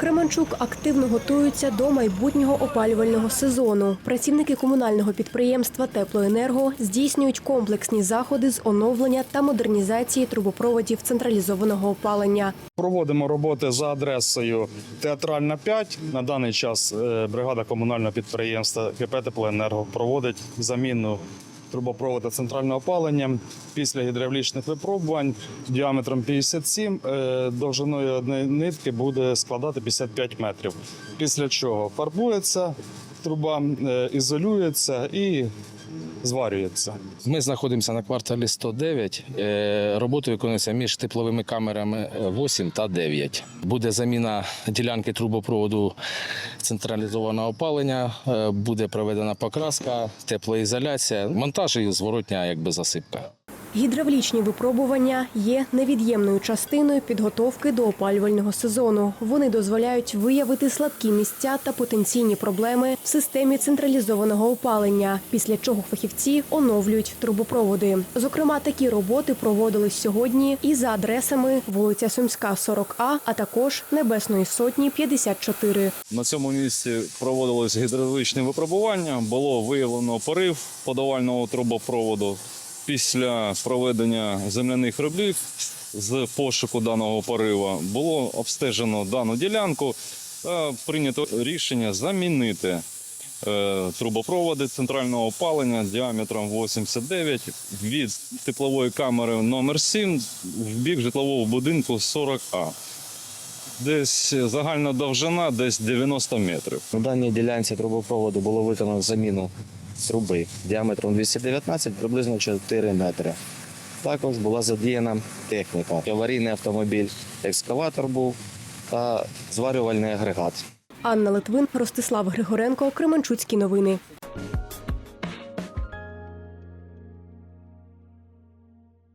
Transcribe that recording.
Кременчук активно готується до майбутнього опалювального сезону. Працівники комунального підприємства Теплоенерго здійснюють комплексні заходи з оновлення та модернізації трубопроводів централізованого опалення. Проводимо роботи за адресою Театральна 5. На даний час е, бригада комунального підприємства КП «Теплоенерго» проводить заміну трубопроводу центрального опалення після гідравлічних випробувань діаметром 57, е, довжиною одної нитки буде складати 55 метрів. Після чого фарбується труба, е, ізолюється і зварюється. Ми знаходимося на кварталі 109. Роботи Робота виконується між тепловими камерами е, 8 та 9. Буде заміна ділянки трубопроводу централізованого опалення, е, буде проведена покраска, теплоізоляція, монтаж і зворотня якби засипка. Гідравлічні випробування є невід'ємною частиною підготовки до опалювального сезону. Вони дозволяють виявити слабкі місця та потенційні проблеми в системі централізованого опалення, після чого фахівці оновлюють трубопроводи. Зокрема, такі роботи проводились сьогодні і за адресами вулиця Сумська, 40А, а також Небесної Сотні, 54. На цьому місці проводилось гідравлічне випробування. Було виявлено порив подавального трубопроводу. Після проведення земляних робіт з пошуку даного порива було обстежено дану ділянку та прийнято рішення замінити е, трубопроводи центрального опалення діаметром 89 від теплової камери номер 7 в бік житлового будинку 40А. Десь загальна довжина десь 90 метрів. На даній ділянці трубопроводу було виконано заміну труби діаметром 219, приблизно 4 метри. Також була задіяна техніка. Аварійний автомобіль, екскаватор був та зварювальний агрегат. Анна Литвин, Ростислав Григоренко, Кременчуцькі новини.